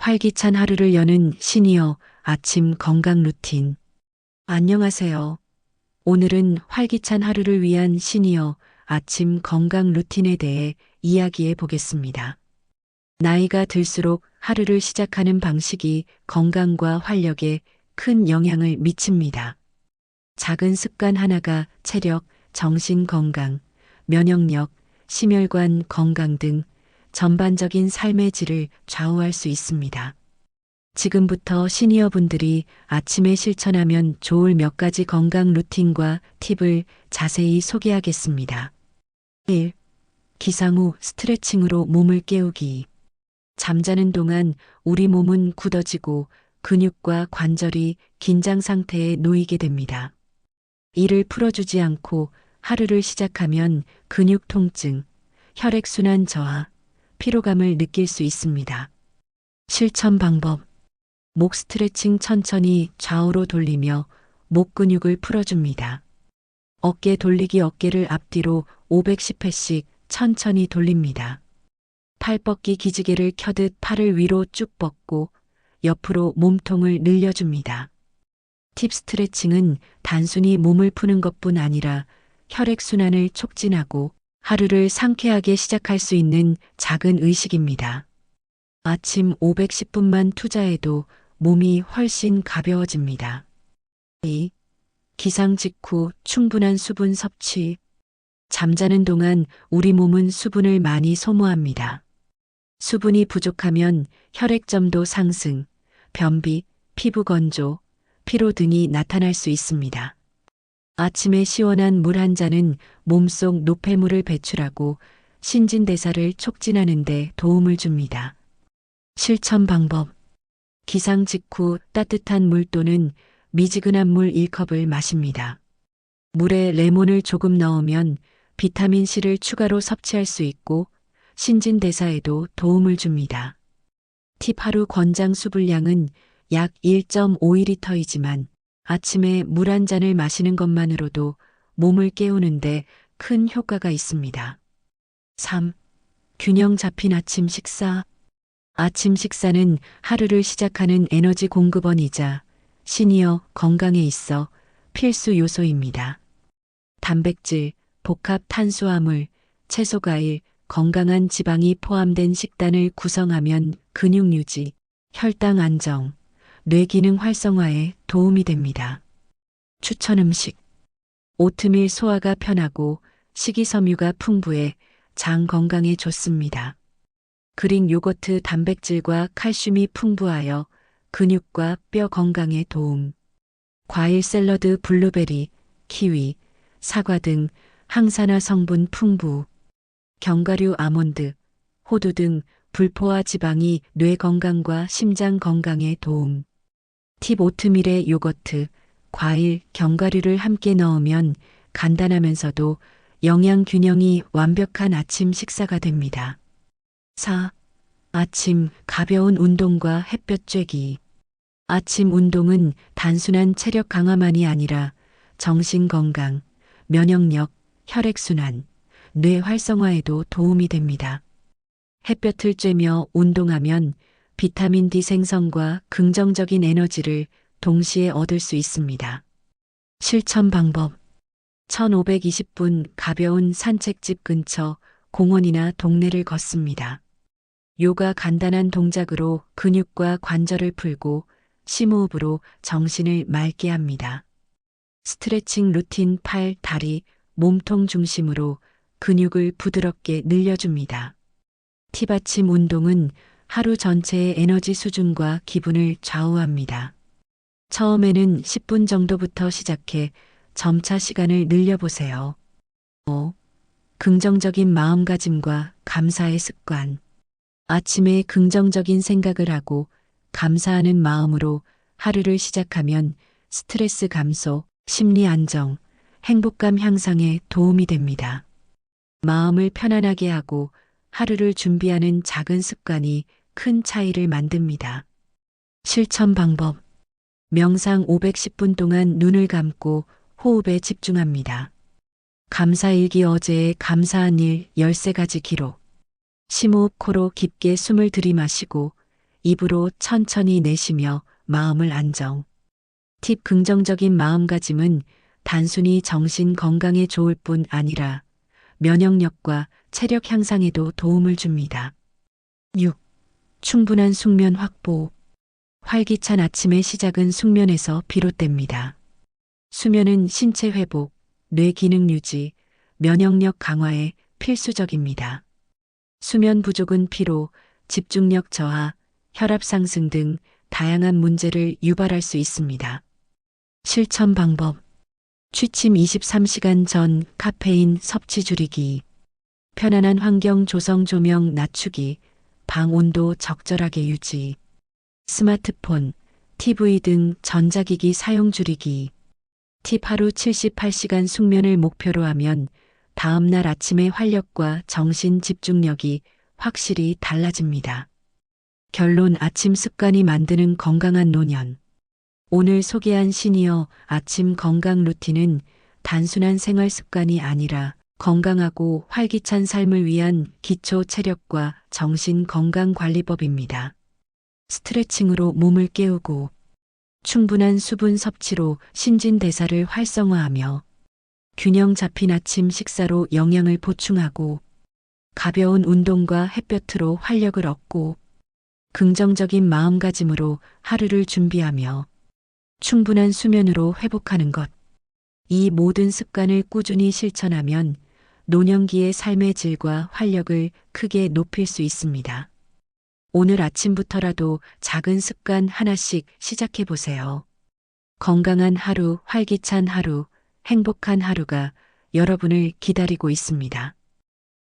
활기찬 하루를 여는 시니어 아침 건강 루틴. 안녕하세요. 오늘은 활기찬 하루를 위한 시니어 아침 건강 루틴에 대해 이야기해 보겠습니다. 나이가 들수록 하루를 시작하는 방식이 건강과 활력에 큰 영향을 미칩니다. 작은 습관 하나가 체력, 정신 건강, 면역력, 심혈관 건강 등 전반적인 삶의 질을 좌우할 수 있습니다. 지금부터 시니어분들이 아침에 실천하면 좋을 몇 가지 건강 루틴과 팁을 자세히 소개하겠습니다. 1. 기상 후 스트레칭으로 몸을 깨우기. 잠자는 동안 우리 몸은 굳어지고 근육과 관절이 긴장 상태에 놓이게 됩니다. 이를 풀어주지 않고 하루를 시작하면 근육 통증, 혈액순환 저하, 피로감을 느낄 수 있습니다. 실천 방법. 목 스트레칭 천천히 좌우로 돌리며 목 근육을 풀어줍니다. 어깨 돌리기 어깨를 앞뒤로 510회씩 천천히 돌립니다. 팔 뻗기 기지개를 켜듯 팔을 위로 쭉 뻗고 옆으로 몸통을 늘려줍니다. 팁 스트레칭은 단순히 몸을 푸는 것뿐 아니라 혈액순환을 촉진하고 하루를 상쾌하게 시작할 수 있는 작은 의식입니다. 아침 510분만 투자해도 몸이 훨씬 가벼워집니다. 2. 기상 직후 충분한 수분 섭취. 잠자는 동안 우리 몸은 수분을 많이 소모합니다. 수분이 부족하면 혈액점도 상승, 변비, 피부 건조, 피로 등이 나타날 수 있습니다. 아침에 시원한 물 한 잔은 몸속 노폐물을 배출하고 신진대사를 촉진하는 데 도움을 줍니다. 실천 방법. 기상 직후 따뜻한 물 또는 미지근한 물 1컵을 마십니다. 물에 레몬을 조금 넣으면 비타민C를 추가로 섭취할 수 있고 신진대사에도 도움을 줍니다. 팁 하루 권장 수 분량은 약 1.5리터이지만 아침에 물 한 잔을 마시는 것만으로도 몸을 깨우는데 큰 효과가 있습니다. 3. 균형 잡힌 아침 식사. 아침 식사는 하루를 시작하는 에너지 공급원이자 시니어 건강에 있어 필수 요소입니다. 단백질, 복합 탄수화물, 채소 과일, 건강한 지방이 포함된 식단을 구성하면 근육 유지, 혈당 안정, 뇌 기능 활성화에 도움이 됩니다. 추천 음식. 오트밀 소화가 편하고 식이섬유가 풍부해 장 건강에 좋습니다. 그릭 요거트 단백질과 칼슘이 풍부하여 근육과 뼈 건강에 도움. 과일 샐러드 블루베리, 키위, 사과 등 항산화 성분 풍부. 견과류 아몬드, 호두 등 불포화 지방이 뇌 건강과 심장 건강에 도움. 팁 오트밀에 요거트, 과일, 견과류를 함께 넣으면 간단하면서도 영양 균형이 완벽한 아침 식사가 됩니다. 4. 아침 가벼운 운동과 햇볕 쬐기. 아침 운동은 단순한 체력 강화만이 아니라 정신 건강, 면역력, 혈액순환, 뇌 활성화에도 도움이 됩니다. 햇볕을 쬐며 운동하면 비타민 D 생성과 긍정적인 에너지를 동시에 얻을 수 있습니다. 실천 방법. 1520분 가벼운 산책집 근처 공원이나 동네를 걷습니다. 요가 간단한 동작으로 근육과 관절을 풀고 심호흡으로 정신을 맑게 합니다. 스트레칭 루틴 팔, 다리, 몸통 중심으로 근육을 부드럽게 늘려줍니다. 티받침 운동은 하루 전체의 에너지 수준과 기분을 좌우합니다. 처음에는 10분 정도부터 시작해 점차 시간을 늘려보세요. 5. 긍정적인 마음가짐과 감사의 습관. 아침에 긍정적인 생각을 하고 감사하는 마음으로 하루를 시작하면 스트레스 감소, 심리 안정, 행복감 향상에 도움이 됩니다. 마음을 편안하게 하고 하루를 준비하는 작은 습관이 큰 차이를 만듭니다. 실천 방법. 명상 510분 동안 눈을 감고 호흡에 집중합니다. 감사일기 어제의 감사한 일 13가지 기록. 심호흡 코로 깊게 숨을 들이마시고 입으로 천천히 내쉬며 마음을 안정. 팁 긍정적인 마음가짐은 단순히 정신 건강에 좋을 뿐 아니라 면역력과 체력 향상에도 도움을 줍니다. 6. 충분한 숙면 확보. 활기찬 아침의 시작은 숙면에서 비롯됩니다. 수면은 신체 회복, 뇌 기능 유지, 면역력 강화에 필수적입니다. 수면 부족은 피로, 집중력 저하, 혈압 상승 등 다양한 문제를 유발할 수 있습니다. 실천 방법. 취침 23시간 전 카페인 섭취 줄이기. 편안한 환경 조성 조명 낮추기. 방 온도 적절하게 유지. 스마트폰, TV 등 전자기기 사용 줄이기. 팁 하루 78시간 숙면을 목표로 하면 다음날 아침의 활력과 정신 집중력이 확실히 달라집니다. 결론 아침 습관이 만드는 건강한 노년. 오늘 소개한 시니어 아침 건강 루틴은 단순한 생활 습관이 아니라 건강하고 활기찬 삶을 위한 기초 체력과 정신 건강 관리법입니다. 스트레칭으로 몸을 깨우고 충분한 수분 섭취로 신진대사를 활성화하며 균형 잡힌 아침 식사로 영양을 보충하고 가벼운 운동과 햇볕으로 활력을 얻고 긍정적인 마음가짐으로 하루를 준비하며 충분한 수면으로 회복하는 것. 이 모든 습관을 꾸준히 실천하면 노년기의 삶의 질과 활력을 크게 높일 수 있습니다. 오늘 아침부터라도 작은 습관 하나씩 시작해 보세요. 건강한 하루, 활기찬 하루, 행복한 하루가 여러분을 기다리고 있습니다.